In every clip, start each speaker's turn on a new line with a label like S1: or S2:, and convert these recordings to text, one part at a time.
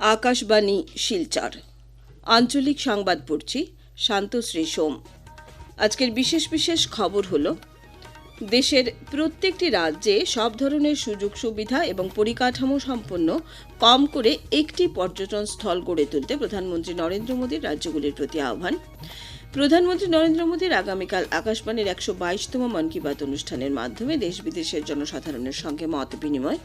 S1: আকাশবাণী, শিলচর। আঞ্চলিক সংবাদ পড়ছি শান্তশ্রী সোম। আজকের বিশেষ বিশেষ খবর হলো, দেশের প্রত্যেকটি রাজ্যে সব ধরনের সুযোগ সুবিধা এবং পরিকাঠামো সম্পন্ন কম করে একটি পর্যটন স্থল গড়ে তুলতে প্রধানমন্ত্রী নরেন্দ্র মোদীর রাজ্যগুলির প্রতি আহ্বান। প্রধানমন্ত্রী নরেন্দ্র মোদীর আগামীকাল আকাশবাণীর একশো বাইশতম মন কি বাত অনুষ্ঠানের মাধ্যমে দেশ বিদেশের জনসাধারণের সঙ্গে মত বিনিময়।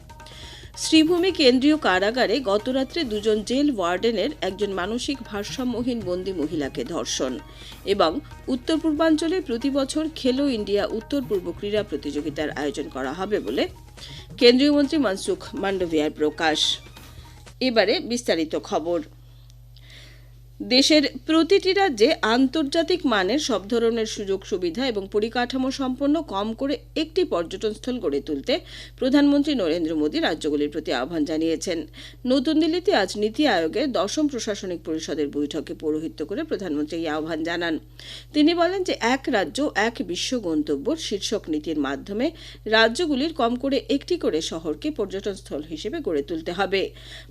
S1: শ্রীভূমি কেন্দ্রীয় কারাগারে গতরাত্রে দুজন জেল ওয়ার্ডেনের একজন মানসিক ভারসাম্যহীন বন্দি মহিলাকে ধর্ষণ এবং উত্তর পূর্বাঞ্চলে প্রতি বছর খেলো ইন্ডিয়া উত্তর পূর্ব ক্রীড়া প্রতিযোগিতার আয়োজন করা হবে বলে কেন্দ্রীয় মন্ত্রী মনসুখ মান্ডভিয়ার প্রকাশ। এবারে বিস্তারিত খবর। দেশের প্রতিটি রাজ্যে আন্তর্জাতিক মানের সব ধরনের সুযোগ, সুবিধা এবং পরিকাঠামো সম্পন্ন কম করে একটি পর্যটনস্থল গড়ে তুলতে প্রধানমন্ত্রী নরেন্দ্র মোদী রাজ্যগুলির প্রতি আহ্বান জানিয়েছেন। নতুন দিল্লিতে আজ নীতি আয়োগের দশম প্রশাসনিক পরিষদের বৈঠকে পৌরোহিত্য করে প্রধানমন্ত্রী এই আহ্বান জানান। তিনি বলেন যে এক রাজ্য, এক বিশ্ব গন্তব্য শীর্ষক নীতির মাধ্যমে রাজ্যগুলির কম করে একটি করে শহরকে পর্যটনস্থল হিসেবে গড়ে তুলতে হবে।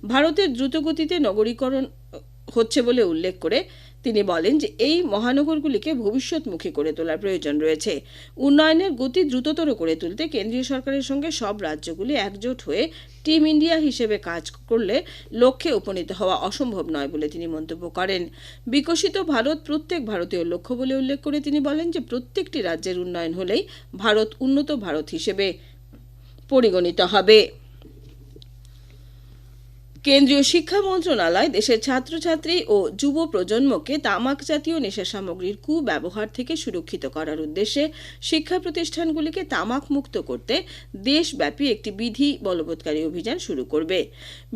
S1: ভারতের দ্রুতগতিতে নগরীকরণ হচ্ছে বলে উল্লেখ করে তিনি বলেন যে এই মহানগরগুলিকে ভবিষ্যৎমুখী করে তোলার প্রয়োজন রয়েছে। উন্নয়নের গতি দ্রুততর করে তুলতে কেন্দ্রীয় সরকারের সঙ্গে সব রাজ্যগুলি একজোট হয়ে টিম ইন্ডিয়া হিসেবে কাজ করলে লক্ষ্যে উপনীত হওয়া অসম্ভব নয় বলে তিনি মন্তব্য করেন। বিকশিত ভারত প্রত্যেক ভারতীয় লক্ষ্য বলে উল্লেখ করে তিনি বলেন যে প্রত্যেকটি রাজ্যের উন্নয়ন হলেই ভারত উন্নত ভারত হিসেবে পরিগণিত হবে। কেন্দ্রীয় শিক্ষা মন্ত্রণালয়, দেশের ছাত্রছাত্রী ও যুব প্রজন্মকে তামাক জাতীয় নেশা সামগ্রীর কুব্যবহার থেকে সুরক্ষিত করার উদ্দেশ্যে শিক্ষা প্রতিষ্ঠানগুলিকে তামাক মুক্ত করতে দেশব্যাপী একটি বিধি বলবৎকারী অভিযান শুরু করবে।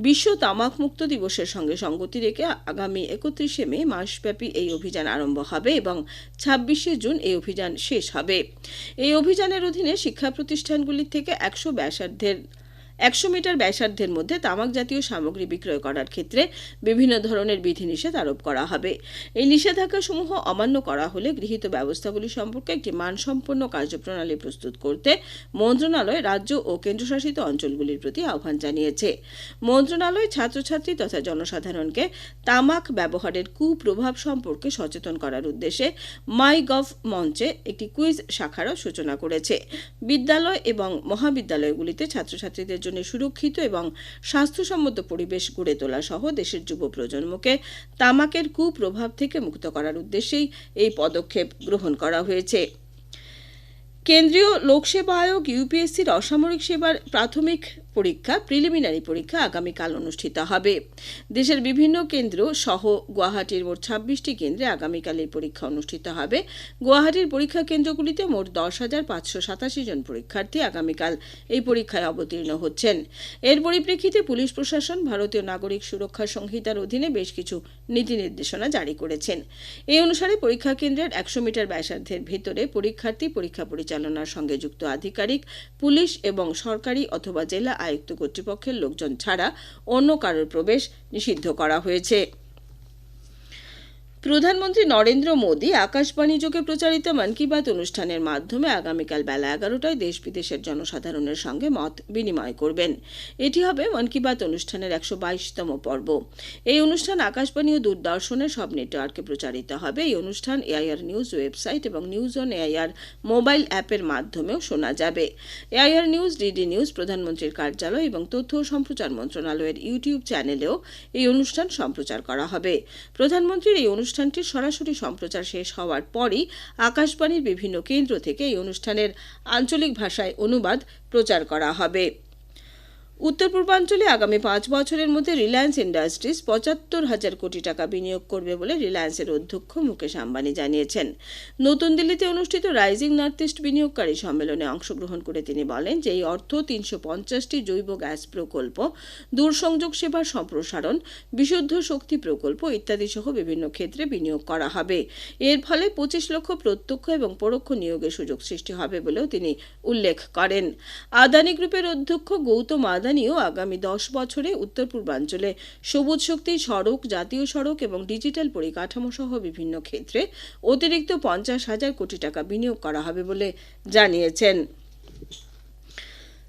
S1: বিশ্ব তামাক মুক্ত দিবসের সঙ্গে সঙ্গতি রেখে আগামী একত্রিশে মে মাসব্যাপী এই অভিযান আরম্ভ হবে এবং ছাব্বিশে জুন এই অভিযান শেষ হবে। এই অভিযানের অধীনে শিক্ষা প্রতিষ্ঠানগুলির থেকে একশো ব্যাসার্ধের একশো মিটার ব্যাসার্ধের মধ্যে তামাক জাতীয় সামগ্রী বিক্রয় করার ক্ষেত্রে বিভিন্ন ধরনের বিধিনিষেধ আরোপ করা হবে। এই নিষেধাজ্ঞাসমূহ অমান্য করা হলে গৃহীত ব্যবস্থাগুলি সম্পর্কে একটি মানসম্পন্ন কার্যপ্রণালী প্রস্তুত করতে মন্ত্রণালয় রাজ্য ও কেন্দ্রশাসিত অঞ্চলগুলির প্রতি আহ্বান জানিয়েছে। মন্ত্রণালয় ছাত্রছাত্রী তথা জনসাধারণকে তামাক ব্যবহারের কুপ্রভাব সম্পর্কে সচেতন করার উদ্দেশ্যে মাই গভ মঞ্চে একটি কুইজ শাখারও সূচনা করেছে। বিদ্যালয় এবং মহাবিদ্যালয়গুলিতে ছাত্রছাত্রীদের জন্য সুরক্ষিত এবং স্বাস্থ্যসম্মত পরিবেশ গড়ে তোলা সহ দেশের যুব প্রজন্মকে তামাকের কুপ্রভাব থেকে মুক্ত করার উদ্দেশ্যেই এই পদক্ষেপ গ্রহণ করা হয়েছে। কেন্দ্রীয় লোকসেবা আয়োগ, ইউপিএসসির অসামরিক সেবার প্রাথমিক পরীক্ষা প্রিলিমিনারি পরীক্ষা আগামীকাল অনুষ্ঠিত হবে। দেশের বিভিন্ন কেন্দ্র সহ গুয়াহাটির মোট ছাব্বিশটি কেন্দ্রে আগামীকাল এই পরীক্ষা অনুষ্ঠিত হবে। গুয়াহাটির পরীক্ষা কেন্দ্রগুলিতে মোট দশ হাজার পাঁচশো সাতাশি জন পরীক্ষার্থী আগামীকাল এই পরীক্ষায় অবতীর্ণ হচ্ছেন। এর পরিপ্রেক্ষিতে পুলিশ প্রশাসন, ভারতীয় নাগরিক সুরক্ষা সংহিতার অধীনে বেশ কিছু নীতি নির্দেশনা জারি করেছেন। এই অনুসারে পরীক্ষা কেন্দ্রের একশো মিটার ব্যাসার্ধের ভেতরে পরীক্ষার্থী পরীক্ষা পরিচালনার সঙ্গে যুক্ত আধিকারিক, পুলিশ এবং সরকারি অথবা জেলা আয়ুক্ত কর্তৃপক্ষের লোকজন ছাড়া অন্য কারোর প্রবেশ নিষিদ্ধ করা হয়েছে। প্রধানমন্ত্রী নরেন্দ্র মোদী আকাশবাণী যোগে প্রচারিত মন কি বাত অনুষ্ঠানের মাধ্যমে আগামীকাল বেলা এগারোটায় দেশ বিদেশের জনসাধারণের সঙ্গে মত বিনিময় করবেন। এটি হবে মন কি বাত অনুষ্ঠানের একশো বাইশতম পর্ব। এই অনুষ্ঠান আকাশবাণী ও দূরদর্শনের সব নেটওয়ার্কে প্রচারিত হবে। এই অনুষ্ঠান এআইআর নিউজ ওয়েবসাইট এবং নিউজ অন এআইআর মোবাইল অ্যাপের মাধ্যমেও শোনা যাবে। এআইআর নিউজ ডিডি নিউজ, প্রধানমন্ত্রীর কার্যালয় এবং তথ্য ও সম্প্রচার মন্ত্রণালয়ের ইউটিউব চ্যানেলেও এই অনুষ্ঠান সম্প্রচার করা হবে। প্রধানমন্ত্রীর এই অনুষ্ঠানটির সরাসরি সম্প্রচার শেষ হওয়ার পরই আকাশবাণীর বিভিন্ন কেন্দ্র থেকে এই অনুষ্ঠানের আঞ্চলিক ভাষায় অনুবাদ প্রচার করা হবে। উত্তর পূর্বাঞ্চলে আগামী পাঁচ বছরের মধ্যে রিলায়েন্স ইন্ডাস্ট্রিজ পঁচাত্তর হাজার কোটি টাকা বিনিয়োগ করবে বলে রিলায়েন্সের অধ্যক্ষ মুকেশ আম্বানি জানিয়েছেন। নতুন দিল্লিতে অনুষ্ঠিত রাইজিং নর্থ ইস্ট বিনিয়োগকারী সম্মেলনে অংশগ্রহণ করে তিনি বলেন যে এই অর্থ তিনশো পঞ্চাশটি জৈব গ্যাস প্রকল্প, দূরসংযোগ সেবার সম্প্রসারণ, বিশুদ্ধ শক্তি প্রকল্প ইত্যাদি সহ বিভিন্ন ক্ষেত্রে বিনিয়োগ করা হবে। এর ফলে পঁচিশ লক্ষ প্রত্যক্ষ এবং পরোক্ষ নিয়োগের সুযোগ সৃষ্টি হবে বলেও তিনি উল্লেখ করেন। আদানি গ্রুপের অধ্যক্ষ গৌতম আদানি আদানিও আগামী দশ বছরে উত্তর পূর্বাঞ্চলে সবুজ শক্তি, সড়ক, জাতীয় সড়ক এবং ডিজিটাল পরিকাঠামো সহ বিভিন্ন ক্ষেত্রে অতিরিক্ত পঞ্চাশ হাজার কোটি টাকা বিনিয়োগ করা হবে বলে জানিয়েছেন।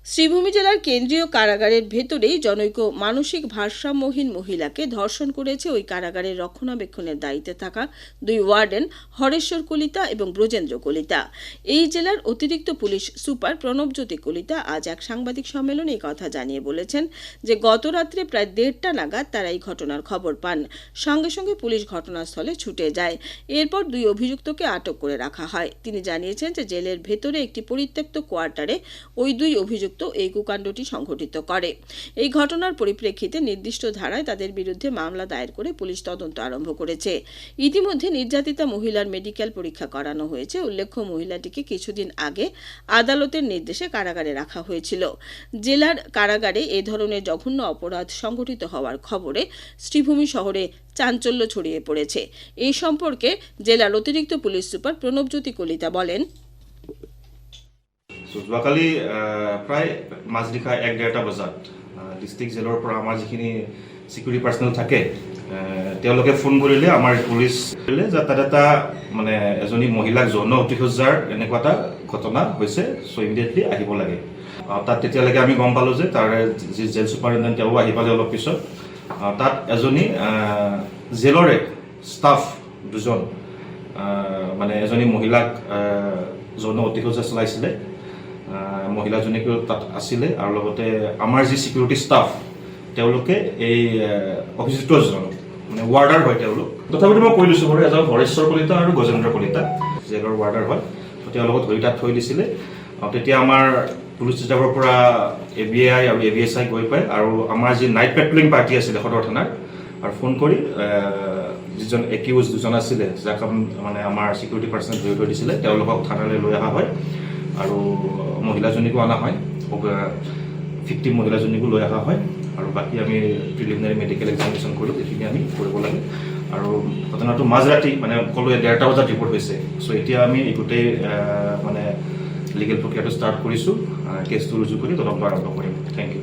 S1: শ্রীভূমি জেলার কেন্দ্রীয় কারাগারের ভেতরেই জনৈক মানসিক ভারসাম্যহীন মহিলাকে ধর্ষণ করেছে ওই কারাগারের রক্ষণাবেক্ষণের দায়িত্বে থাকা দুই ওয়ার্ডেন হরেশ্বর কলিতা এবং ব্রজেন্দ্র কলিতা। এই জেলার অতিরিক্ত পুলিশ সুপার প্রণবজ্যোতি কলিতা আজ এক সাংবাদিক সম্মেলনে কথা জানিয়ে বলেছেন যে, গত রাত্রে প্রায় দেড়টা নাগাদ তারা এই ঘটনার খবর পান। সঙ্গে সঙ্গে পুলিশ ঘটনাস্থলে ছুটে যায়। এরপর দুই অভিযুক্তকে আটক করে রাখা হয়। তিনি জানিয়েছেন যে, জেলের ভেতরে একটি পরিত্যক্ত কোয়ার্টারে ওই দুই অভিযুক্ত এই কুকাণ্ডটি সংঘটিত করে। এই ঘটনার পরিপ্রেক্ষিতে নির্দিষ্ট ধারায় তাদের বিরুদ্ধে মামলা দায়ের করে পুলিশ তদন্ত আরম্ভ করেছে। ইতিমধ্যে নির্যাতিতা মহিলার মেডিকেল পরীক্ষা করানো হয়েছে। উল্লেখ্য, মহিলাটিকে কিছুদিন আগে আদালতের নির্দেশে কারাগারে রাখা হয়েছিল। জেলার কারাগারে এ ধরনের জঘন্য অপরাধ সংঘটিত হওয়ার খবরে শ্রীভূমি শহরে চাঞ্চল্য ছড়িয়ে পড়েছে। এই সম্পর্কে জেলার অতিরিক্ত পুলিশ সুপার প্রণবজ্যোতি কলিতা বলেন
S2: চ' যোৱাকালি প্ৰায় মাজনিশা এক ডেৰটা বজাত ডিষ্ট্ৰিক্ট জেলৰ পৰা আমাৰ যিখিনি চিকিউৰিটি পাৰ্চনেল থাকে তেওঁলোকে ফোন কৰিলে, আমাৰ পুলিচ কৰিলে যে তাত এটা মানে এজনী মহিলাক যৌন অতিসজ্জাৰ এনেকুৱা এটা ঘটনা হৈছে চ' ইমিডিয়েটলি আহিব লাগে। তাত তেতিয়ালৈকে আমি গম পালোঁ যে তাৰে যি জেল ছুপাৰিণ্টেণ্ট তেওঁ আহি পালে অলপ পিছত। তাত এজনী জেলৰে ষ্টাফ দুজন মানে এজনী মহিলাক যৌন অতিসজ্জা চলাইছিলে। মহিলাজনীকো তাত আছিলে আৰু লগতে আমাৰ যি চিকিউৰিটি ষ্টাফ তেওঁলোকে এই অভিযুক্তজন মানে ৱাৰ্ডাৰ হয় তেওঁলোক। তথাপিতো মই কৈ দিছোঁ বাৰু, এজন হৰেশ্বৰ কলিতা আৰু গজেন্দ্ৰ কলিতা জেলৰ ৱাৰ্ডাৰ হয়। তেওঁলোকক ধৰি তাত থৈ দিছিলে। তেতিয়া আমাৰ পুলিচ ষ্টাফৰ পৰা এ বি আই আৰু এ বি এছ আই গৈ পায় আৰু আমাৰ যি নাইট পেট্ৰলিং পাৰ্টি আছিলে সদৰ থানাৰ, আৰু ফোন কৰি যিজন একিউজ দুজন আছিলে, যাক মানে আমাৰ চিকিউৰিটি পাৰ্চনে ধৰি থৈ দিছিলে, তেওঁলোকক থানালৈ লৈ অহা হয়। আৰু মহিলাজনীকো অনা হয় ফিফটিন মহিলাজনীকো লৈ অহা হয়, আৰু বাকী আমি প্ৰিলিমিনাৰী মেডিকেল এক্সামিনেশ্যন কৰোঁ, এইখিনি আমি কৰিব লাগে। আৰু ঘটনাটো মাজৰাতি মানে ক'লোৱে ডেৰটা বজাত ৰিপৰ্ট হৈছে। চ' এতিয়া আমি এই গোটেই মানে লিগেল প্ৰক্ৰিয়াটো ষ্টাৰ্ট কৰিছোঁ কেছটো ৰুজু কৰি তদন্ত আৰম্ভ কৰিম। থেংক ইউ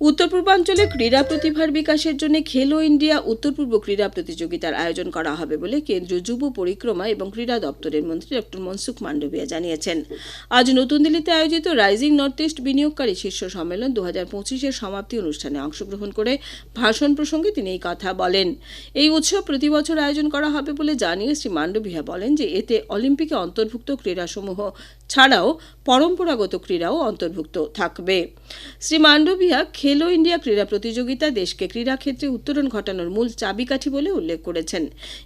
S1: উত্তর পূর্বাঞ্চলে ক্রীড়া প্রতিভার বিকাশের জন্য খেলো ইন্ডিয়া উত্তর পূর্ব ক্রীড়া প্রতিযোগিতার আয়োজন করা হবে বলে কেন্দ্রীয় যুব পরিক্রমা এবং ক্রীড়া দপ্তরের মন্ত্রী ডক্টর মনসুখ মান্ডবিয়া জানিয়েছেন। আজ নতুন দিল্লিতে আয়োজিত রাইজিং নর্থ ইস্ট বিনিয়োগকারী শীর্ষ সম্মেলন দু হাজার পঁচিশের সমাপ্তি অনুষ্ঠানে অংশগ্রহণ করে ভাষণ প্রসঙ্গে তিনি এই কথা বলেন। এই উৎসব প্রতি বছর আয়োজন করা হবে বলে জানিয়ে শ্রী মান্ডবিয়া বলেন যে এতে অলিম্পিকে অন্তর্ভুক্ত ক্রীড়াসমূহ ছাড়াও পরম্পরাগত ক্রীড়াও অন্তর্ভুক্ত থাকবে। শ্রী মান্ডবিয়া খেলো ইন্ডিয়া ক্রীড়া প্রতিযোগিতা দেশকে ক্রীড়াক্ষেত্রে উত্তরণ ঘটানোর মূল চাবিকাঠি বলে উল্লেখ করেছেন।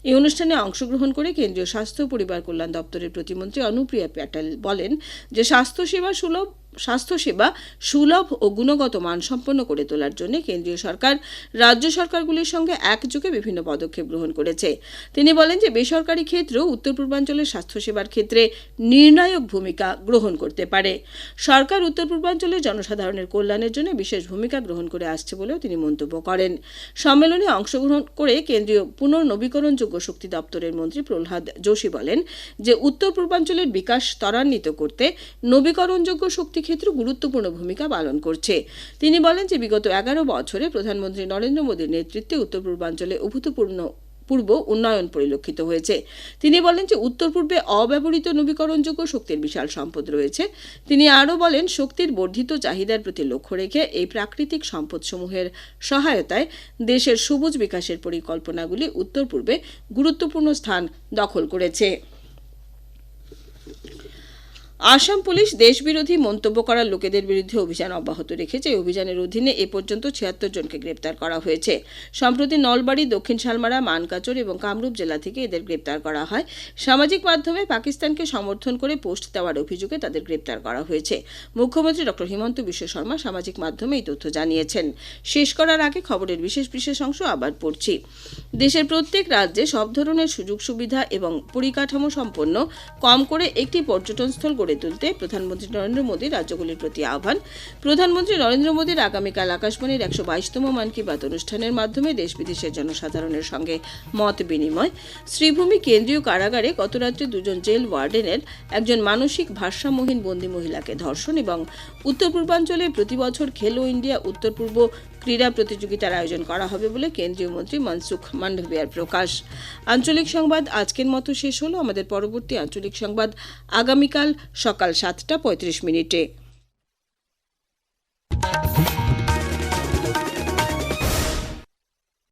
S1: এই অনুষ্ঠানে অংশগ্রহণ করে কেন্দ্রীয় স্বাস্থ্য পরিবার কল্যাণ দপ্তরের প্রতিমন্ত্রী অনুপ্রিয়া প্যাটেল বলেন যে, স্বাস্থ্যসেবা সুলভ স্বাস্থ্যসেবা সুলভ ও গুণগত মানসম্পন্ন করে তোলার জন্য কেন্দ্রীয় সরকার, রাজ্য সরকারগুলির সঙ্গে একযোগে বিভিন্ন পদক্ষেপ গ্রহণ করেছে। তিনি বলেন যে, বেসরকারি ক্ষেত্রেও উত্তর পূর্বাঞ্চলের স্বাস্থ্যসেবার ক্ষেত্রে নির্ণায়ক ভূমিকা গ্রহণ করতে পারে। সরকার উত্তর পূর্বাঞ্চলের জনসাধারণের কল্যাণের জন্য বিশেষ ভূমিকা গ্রহণ করে আসছে বলেও তিনি মন্তব্য করেন। সম্মেলনে অংশগ্রহণ করে কেন্দ্রীয় পুনর্নবীকরণযোগ্য শক্তি দপ্তরের মন্ত্রী প্রহ্লাদ যোশী বলেন যে, উত্তর পূর্বাঞ্চলের বিকাশ ত্বরান্বিত করতে নবীকরণযোগ্য শক্তি ক্ষেত্র গুরুত্বপূর্ণ ভূমিকা পালন করছে। তিনি বলেন যে, বিগত এগারো বছরে প্রধানমন্ত্রী নরেন্দ্র মোদীর নেতৃত্বে উত্তর পূর্বাঞ্চলে অভূতপূর্ণ পূর্ব উন্নয়ন পরিলক্ষিত হয়েছে। তিনি বলেন যে উত্তর পূর্বে অব্যবহৃত নবীকরণযোগ্য শক্তির বিশাল সম্পদ রয়েছে। তিনি আরও বলেন, শক্তির বর্ধিত চাহিদার প্রতি লক্ষ্য রেখে এই প্রাকৃতিক সম্পদসমূহের সহায়তায় দেশের সবুজ বিকাশের পরিকল্পনাগুলি উত্তর পূর্বে গুরুত্বপূর্ণ স্থান দখল করেছে। আসাম পুলিশ দেশবিরোধী মন্তব্য করা লোকেদের বিরুদ্ধে অভিযান অব্যাহত রেখেছে। এই অভিযানের অধীনে এ পর্যন্ত ছিয়াত্তর জনকে গ্রেপ্তার করা হয়েছে। সম্প্রতি নলবাড়ি, দক্ষিণ শালমারা, মানকাচর এবং কামরূপ জেলা থেকে এদের গ্রেপ্তার করা হয়। সামাজিক মাধ্যমে পাকিস্তানকে সমর্থন করে পোস্ট দেওয়ার অভিযোগে তাদের গ্রেপ্তার করা হয়েছে। মুখ্যমন্ত্রী ডক্টর হিমন্ত বিশ্ব শর্মা সামাজিক মাধ্যমে এই তথ্য জানিয়েছেন। শেষ করার আগে খবরের বিশেষ বিশেষ অংশ আবার পড়ছি। দেশের প্রত্যেক রাজ্যে সব ধরনের সুযোগ সুবিধা এবং পরিকাঠামো সম্পন্ন কম করে একটি পর্যটন স্থল গড়ে গড়ে তুলতে প্রধানমন্ত্রী নরেন্দ্র মোদী রাজ্যগুলির প্রতি আহ্বান। প্রধানমন্ত্রী নরেন্দ্র মোদীর আগামীকাল আকাশবাণীর একশো বাইশতম মন কি বাত অনুষ্ঠানের মাধ্যমে দেশ বিদেশের জনসাধারণের সঙ্গে মত বিনিময়। শ্রীভূমি কেন্দ্রীয় কারাগারে গতরাত্রে দুজন জেল ওয়ার্ডেনের একজন মানসিক ভারসাম্যহীন বন্দী মহিলাকে ধর্ষণ এবং উত্তর পূর্বাঞ্চলে প্রতি বছর খেলো ইন্ডিয়া, উত্তর পূর্ব ক্রীড়া প্রতিযোগিতার আয়োজন করা হবে বলে কেন্দ্রীয় মন্ত্রী মনসুখ মান্ডভিয়ার প্রকাশ। আঞ্চলিক সংবাদ আজকের মতো শেষ হলো। আমাদের পরবর্তী আঞ্চলিক সংবাদ আগামীকাল সকাল সাতটা পঁয়ত্রিশ মিনিটে।